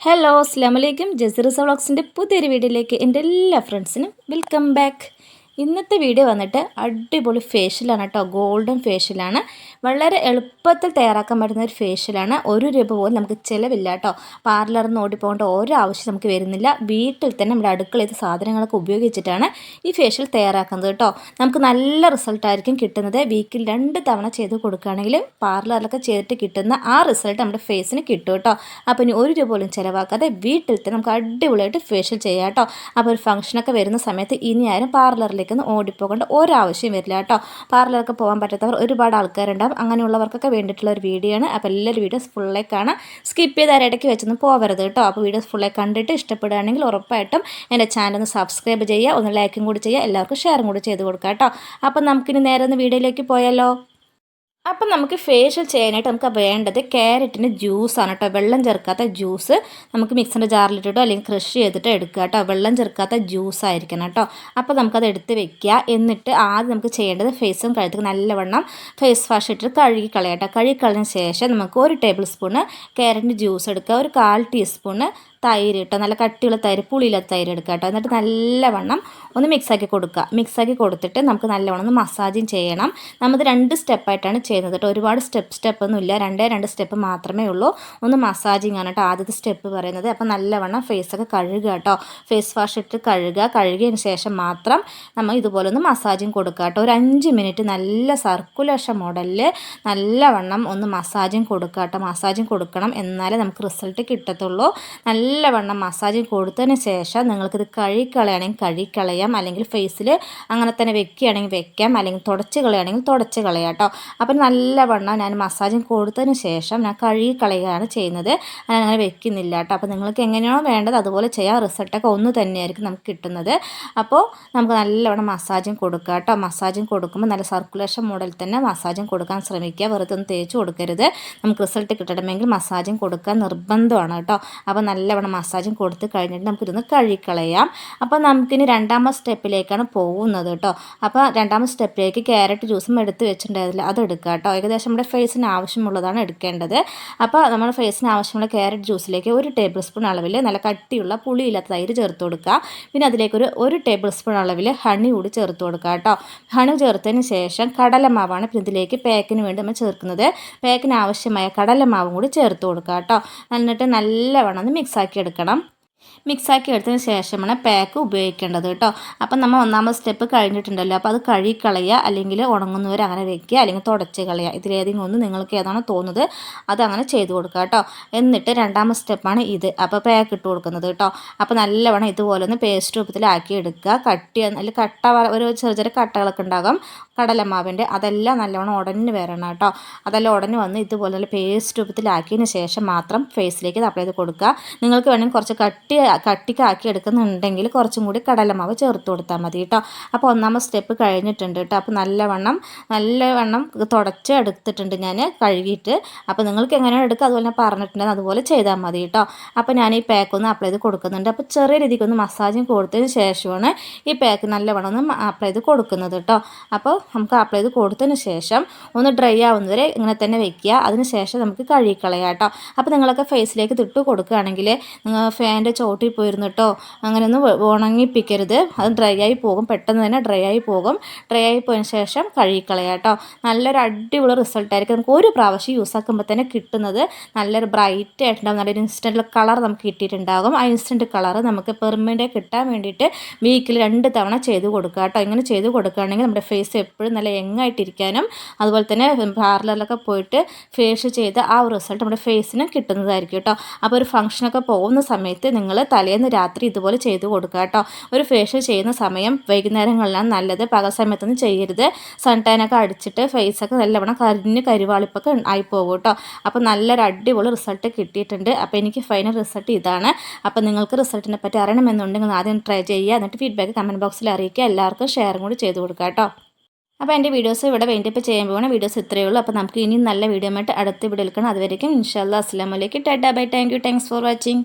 Hello അസ്സാം വലൈക്കും ജസീർസ വ്ളോഗ്സിന്റെ പുതിയൊരു വീഡിയോയിലേക്ക് എന്റെ എല്ലാ ഫ്രണ്ട്സിനും വെൽക്കം ബാക്ക് ഇന്നത്തെ വീഡിയോ വന്നിട്ട് അടിപൊളി ഫേഷ്യലാണ് കേട്ടോ ഗോൾഡൻ ഫേഷ്യലാണ് വളരെ എളുപ്പത്തിൽ തയ്യാറാക്കാൻ പറ്റുന്ന ഒരു ഫേഷ്യലാണ് ഒരു രൂപ പോലും നമുക്ക് ചിലവില്ല കേട്ടോ പാർലറിൽ നിന്ന് ഓടിപ്പോകേണ്ട ഓരോ ആവശ്യം നമുക്ക് വരുന്നില്ല. വീട്ടിൽ തന്നെ നമ്മുടെ അടുക്കളയിൽ സാധനങ്ങളൊക്കെ ഉപയോഗിച്ചിട്ടാണ് ഈ ഫേഷ്യൽ തയ്യാറാക്കുന്നത് കേട്ടോ നമുക്ക് നല്ല റിസൾട്ടായിരിക്കും കിട്ടുന്നത്. വീക്കിൽ രണ്ട് തവണ ചെയ്ത് കൊടുക്കുകയാണെങ്കിൽ പാർലറിലൊക്കെ ചെയ്തിട്ട് കിട്ടുന്ന ആ റിസൾട്ട് നമ്മുടെ ഫേസിന് കിട്ടും കേട്ടോ അപ്പോൾ ഇനി ഒരു രൂപ പോലും ചിലവാക്കാതെ വീട്ടിൽ തന്നെ നമുക്ക് അടിപൊളിയായിട്ട് ഫേഷ്യൽ ചെയ്യാം കേട്ടോ അപ്പോൾ ഒരു ഫംഗ്ഷനൊക്കെ വരുന്ന സമയത്ത് ഇനി ആരും പാർലറിലേക്കൊന്നും ഓടിപ്പോകേണ്ട ഒരാവശ്യം വരില്ല കേട്ടോ. പാർലറൊക്കെ പോകാൻ പറ്റാത്തവർ ഒരുപാട് ആൾക്കാരുണ്ടാവും. അങ്ങനെയുള്ളവർക്കൊക്കെ വേണ്ടിയിട്ടുള്ള ഒരു വീഡിയോ ആണ്. അപ്പോൾ എല്ലാവരും വീഡിയോസ് ഫുള്ളേ കാണാം. സ്കിപ്പ് ചെയ്ത് ഇടയ്ക്ക് വെച്ചൊന്നും പോകരുത് കേട്ടോ. അപ്പോൾ വീഡിയോസ് ഫുള്ളേ കണ്ടിട്ട് ഇഷ്ടപ്പെടുകയാണെങ്കിൽ ഉറപ്പായിട്ടും എന്റെ ചാനൽ ഒന്ന് സബ്സ്ക്രൈബ് ചെയ്യുക ഒന്ന് ലൈക്കും കൂടി ചെയ്യുക എല്ലാവർക്കും ഷെയറും കൂടി ചെയ്ത് കൊടുക്കാം കേട്ടോ. അപ്പം നമുക്കിനി നേരെ ഒന്ന് വീഡിയോയിലേക്ക് പോയാലോ? അപ്പം നമുക്ക് ഫേഷ്യൽ ചെയ്യാനായിട്ട് നമുക്ക് വേണ്ടത് ക്യാരറ്റിന്റെ ജ്യൂസാണ് കേട്ടോ വെള്ളം ചേർക്കാത്ത ജ്യൂസ് നമുക്ക് മിക്സിന്റെ ജാറിലിട്ടിട്ടോ അല്ലെങ്കിൽ ക്രഷ് ചെയ്തിട്ട് എടുക്കുക കേട്ടോ വെള്ളം ചേർക്കാത്ത ജ്യൂസ് ആയിരിക്കണം കേട്ടോ അപ്പോൾ നമുക്കത് എടുത്ത് വെക്കുക. എന്നിട്ട് ആദ്യം നമുക്ക് ചെയ്യേണ്ടത് ഫേസും കഴുത്തും നല്ലവണ്ണം ഫേസ് വാഷ് ഇട്ടിട്ട് കഴുകി കളയാം കേട്ടോ കഴുകി കളഞ്ഞ ശേഷം നമുക്ക് ഒരു ടേബിൾ സ്പൂണ് ക്യാരറ്റിന്റെ ജ്യൂസ് എടുക്കുക. ഒരു കാൽ ടീസ്പൂണ് തൈര് കേട്ടോ നല്ല കട്ടിയുള്ള തൈര് പുളിയിലെ തൈര് എടുക്കുക കേട്ടോ. എന്നിട്ട് നല്ലവണ്ണം ഒന്ന് മിക്സാക്കി കൊടുക്കുക. മിക്സാക്കി കൊടുത്തിട്ട് നമുക്ക് നല്ലവണ്ണം ഒന്ന് മസാജും ചെയ്യണം. നമ്മൾ രണ്ട് സ്റ്റെപ്പായിട്ടാണ് ചെയ്യുന്നത് കേട്ടോ. ഒരുപാട് സ്റ്റെപ്പ് സ്റ്റെപ്പ് ഒന്നുമില്ല രണ്ടേ രണ്ട് സ്റ്റെപ്പ് മാത്രമേ ഉള്ളൂ. ഒന്ന് മസാജിങ് ആണ് കേട്ടോ ആദ്യത്തെ സ്റ്റെപ്പ് പറയുന്നത്. അപ്പോൾ നല്ലവണ്ണം ഫേസൊക്കെ കഴുകുക കേട്ടോ. ഫേസ് വാഷ് ഇട്ട് കഴുകുക. കഴുകിയതിന് ശേഷം മാത്രം നമ്മൾ ഇതുപോലെ ഒന്ന് മസാജിങ് കൊടുക്കുക കേട്ടോ. ഒരു അഞ്ച് മിനിറ്റ് നല്ല സർക്കുലേഷൻ മോഡലിൽ നല്ലവണ്ണം ഒന്ന് മസാജിങ് കൊടുക്കുക കേട്ടോ. മസാജിങ് കൊടുക്കണം. എന്നാലേ നമുക്ക് റിസൾട്ട് കിട്ടത്തുള്ളൂ. നല്ല നല്ലവണ്ണം മസാജ് കൊടുത്തതിന് ശേഷം നിങ്ങൾക്കിത് കഴുകിക്കളയാണെങ്കിൽ കഴുകിക്കളയാം. അല്ലെങ്കിൽ ഫേസിൽ അങ്ങനെ തന്നെ വെക്കുകയാണെങ്കിൽ വെക്കാം. അല്ലെങ്കിൽ തുടച്ച് കളയുകയാണെങ്കിൽ തുടച്ച് കളയാം കേട്ടോ. അപ്പം നല്ലവണ്ണം ഞാൻ മസാജും കൊടുത്തതിന് ശേഷം ഞാൻ കഴുകിക്കളയുകയാണ് ചെയ്യുന്നത്. ഞാൻ അങ്ങനെ വെക്കുന്നില്ല കേട്ടോ. അപ്പോൾ നിങ്ങൾക്ക് എങ്ങനെയാണോ വേണ്ടത് അതുപോലെ ചെയ്യാം. റിസൾട്ടൊക്കെ ഒന്ന് തന്നെയായിരിക്കും നമുക്ക് കിട്ടുന്നത്. അപ്പോൾ നമുക്ക് നല്ലവണ്ണം മസാജും കൊടുക്കുക കേട്ടോ. മസാജും കൊടുക്കുമ്പോൾ നല്ല സർക്കുലേഷൻ മോഡൽ തന്നെ മസാജും കൊടുക്കാൻ ശ്രമിക്കുക. വെറുതെ ഒന്ന് തേച്ച് കൊടുക്കരുത്. നമുക്ക് റിസൾട്ട് കിട്ടണമെങ്കിൽ മസാജും കൊടുക്കാൻ നിർബന്ധമാണ് കേട്ടോ. അപ്പോൾ നല്ലവണ്ണം തവണ മസാജും കൊടുത്ത് കഴിഞ്ഞിട്ട് നമുക്കിതൊന്ന് കഴുകിക്കളയാം. അപ്പോൾ നമുക്കിനി രണ്ടാമത്തെ സ്റ്റെപ്പിലേക്കാണ് പോകുന്നത് കേട്ടോ. അപ്പോൾ രണ്ടാമത്തെ സ്റ്റെപ്പിലേക്ക് ക്യാരറ്റ് ജ്യൂസും എടുത്ത് വെച്ചിട്ടുണ്ടായിരുന്നില്ല അത് എടുക്കുക കേട്ടോ. ഏകദേശം നമ്മുടെ ഫേസിന് ആവശ്യമുള്ളതാണ് എടുക്കേണ്ടത്. അപ്പോൾ നമ്മുടെ ഫേസിന് ആവശ്യമുള്ള ക്യാരറ്റ് ജ്യൂസിലേക്ക് ഒരു ടേബിൾ സ്പൂൺ അളവിൽ നല്ല കട്ടിയുള്ള പുളിയില്ലാത്ത തൈര് ചേർത്ത് കൊടുക്കുക പിന്നെ അതിലേക്കൊരു ഒരു ടേബിൾ സ്പൂൺ അളവിൽ ഹണി കൂടി ചേർത്ത് കൊടുക്കുക കേട്ടോ. ഹണി ചേർത്തതിന് ശേഷം കടലമാവാണ് പിന്നെ ഇതിലേക്ക് പാക്കിന് വേണ്ടി നമ്മൾ ചേർക്കുന്നത്. പാക്കിന് ആവശ്യമായ കടലമാവും കൂടി ചേർത്ത് കൊടുക്കുക കേട്ടോ. എന്നിട്ട് നല്ലവണ്ണം ഒന്ന് മിക്സ് ആക്കി എടുക്കണം മിക്സാക്കി എടുത്തതിന് ശേഷമാണ് പാക്ക് ഉപയോഗിക്കേണ്ടത് കേട്ടോ. അപ്പം നമ്മൾ ഒന്നാമത് സ്റ്റെപ്പ് കഴിഞ്ഞിട്ടുണ്ടല്ലോ. അപ്പോൾ അത് കഴുകിക്കളയുക അല്ലെങ്കിൽ ഉണങ്ങുന്നവർ അങ്ങനെ വെക്കുക അല്ലെങ്കിൽ തുടച്ച് കളയുക. ഇതിലേതെങ്കിലും ഒന്ന് നിങ്ങൾക്ക് ഏതാണോ തോന്നുന്നത് അത് അങ്ങനെ ചെയ്ത് കൊടുക്കുക കേട്ടോ. എന്നിട്ട് രണ്ടാമത്തെ സ്റ്റെപ്പാണ് ഇത്. അപ്പോൾ പാക്ക് ഇട്ട് കൊടുക്കുന്നത് കേട്ടോ. അപ്പോൾ നല്ലവണ്ണം ഇതുപോലെ ഒന്ന് പേസ്റ്റ് രൂപത്തിലാക്കി എടുക്കുക. കട്ടി അല്ലെങ്കിൽ കട്ട ഒരു ചെറിയ ചെറിയ കട്ടകളൊക്കെ ഉണ്ടാകും. കടലമാവിന്റെ അതെല്ലാം നല്ലവണ്ണം ഉടനെ വരണം കേട്ടോ. അതെല്ലാം ഉടനെ വന്ന് ഇതുപോലെ പേസ്റ്റ് രൂപത്തിലാക്കിയതിന് ശേഷം മാത്രം ഫേസിലേക്ക് അപ്ലൈ ചെയ്ത് കൊടുക്കുക. നിങ്ങൾക്ക് വേണമെങ്കിൽ കുറച്ച് കട്ടി കട്ടിക്കാക്കി എടുക്കുന്നുണ്ടെങ്കിൽ കുറച്ചും കൂടി കടലമാവ് ചേർത്ത് കൊടുത്താൽ മതി കേട്ടോ. അപ്പോൾ ഒന്നാമത്തെ സ്റ്റെപ്പ് കഴിഞ്ഞിട്ടുണ്ട് കേട്ടോ. അപ്പോൾ നല്ലവണ്ണം നല്ലവണ്ണം തുടച്ച് എടുത്തിട്ടുണ്ട് ഞാൻ കഴുകിയിട്ട്. അപ്പോൾ നിങ്ങൾക്ക് എങ്ങനെയാണ് എടുക്കുക? അതുപോലെ ഞാൻ പറഞ്ഞിട്ടുണ്ടെങ്കിൽ അതുപോലെ ചെയ്താൽ മതി കേട്ടോ. അപ്പോൾ ഞാൻ ഈ പാക്ക് ഒന്ന് അപ്ലൈ ചെയ്ത് കൊടുക്കുന്നുണ്ട്. അപ്പോൾ ചെറിയ രീതിക്ക് ഒന്ന് മസാജും കൊടുത്തതിന് ശേഷമാണ് ഈ പാക്ക് നല്ലവണ്ണം ഒന്ന് അപ്ലൈ ചെയ്ത് കൊടുക്കുന്നത് കേട്ടോ. അപ്പോൾ നമുക്ക് അപ്ലൈ ചെയ്ത് കൊടുത്തതിന് ശേഷം ഒന്ന് ഡ്രൈ ആവുന്നവരെ ഇങ്ങനെ തന്നെ വെക്കുക. അതിന് ശേഷം നമുക്ക് കഴുകിക്കളയാം കേട്ടോ. അപ്പോൾ നിങ്ങളൊക്കെ ഫേസിലേക്ക് തിട്ട് കൊടുക്കുകയാണെങ്കിൽ നിങ്ങൾ ഫാന്റെ ചോട്ടിൽ പോയിരുന്നു കേട്ടോ അങ്ങനെയൊന്നും ഉണങ്ങിപ്പിക്കരുത്. അത് ഡ്രൈ ആയി പോകും. പെട്ടെന്ന് തന്നെ ഡ്രൈ ആയി പോകും. ഡ്രൈ ആയി പോയതിന് ശേഷം കഴുകിക്കളയാം കേട്ടോ നല്ലൊരു അടിപൊളി റിസൾട്ടായിരിക്കും നമുക്ക് ഒരു പ്രാവശ്യം യൂസ് ആക്കുമ്പോൾ തന്നെ കിട്ടുന്നത് നല്ലൊരു ബ്രൈറ്റ് ആയിട്ടുണ്ടാകും നല്ലൊരു ഇൻസ്റ്റന്റ് കളർ നമുക്ക് കിട്ടിയിട്ടുണ്ടാകും. ആ ഇൻസ്റ്റന്റ് കളർ നമുക്ക് പെർമനന്റ് കിട്ടാൻ വേണ്ടിയിട്ട് വീക്കിൽ രണ്ട് തവണ ചെയ്ത് കൊടുക്കുക കേട്ടോ ഇങ്ങനെ ചെയ്ത് കൊടുക്കുകയാണെങ്കിൽ നമ്മുടെ ഫേസ് എപ്പോഴും നല്ല യങ്ങായിട്ടിരിക്കാനും അതുപോലെ തന്നെ പാർലറിലൊക്കെ പോയിട്ട് ഫേസ് ചെയ്ത് ആ റിസൾട്ട് നമ്മുടെ ഫേസിനും കിട്ടുന്നതായിരിക്കും കേട്ടോ അപ്പോൾ ഒരു ഫംഗ്ഷനൊക്കെ പോകുന്ന സമയത്ത് നിങ്ങൾ തലേന്ന് രാത്രി ഇതുപോലെ ചെയ്തു കൊടുക്കുക കേട്ടോ. ഒരു ഫേഷ്യൽ ചെയ്യുന്ന സമയം വൈകുന്നേരങ്ങളിലാണ് നല്ലത്. പകൽ സമയത്തൊന്നും ചെയ്യരുത്. സൺ ടാനൊക്കെ അടിച്ചിട്ട് ഫേസൊക്കെ നല്ലവണ്ണം കരിഞ്ഞ് കരിവാളിപ്പൊക്കെ ആയിപ്പോകും പോകും കേട്ടോ. അപ്പോൾ നല്ലൊരു അടിപൊളി റിസൾട്ട് കിട്ടിയിട്ടുണ്ട്. അപ്പോൾ എനിക്ക് ഫൈനൽ റിസൾട്ട് ഇതാണ്. അപ്പോൾ നിങ്ങൾക്ക് റിസൾട്ടിനെ പറ്റി അറിയണമെന്നുണ്ടെങ്കിൽ ആദ്യം ട്രൈ ചെയ്യുക. എന്നിട്ട് ഫീഡ്ബാക്ക് കമന്റ് ബോക്സിൽ അറിയിക്കുക. എല്ലാവർക്കും ഷെയറും കൂടി ചെയ്ത് കൊടുക്കുക കേട്ടോ. അപ്പോൾ എന്റെ വീഡിയോസ് ഇവിടെ വേണ്ടിയപ്പോൾ ചെയ്യാൻ പോകുന്ന വീഡിയോസ് ഇത്രയേ ഉള്ളൂ. അപ്പോൾ നമുക്ക് ഇനി നല്ല വീഡിയോ ആയിട്ട് അടുത്ത് വീഡിയോ എടുക്കണം അതുവരേക്കും ഇൻഷാല്ലാ അസ്ലാമലേക്ക് tata. Bye. Thank you. Thanks for watching.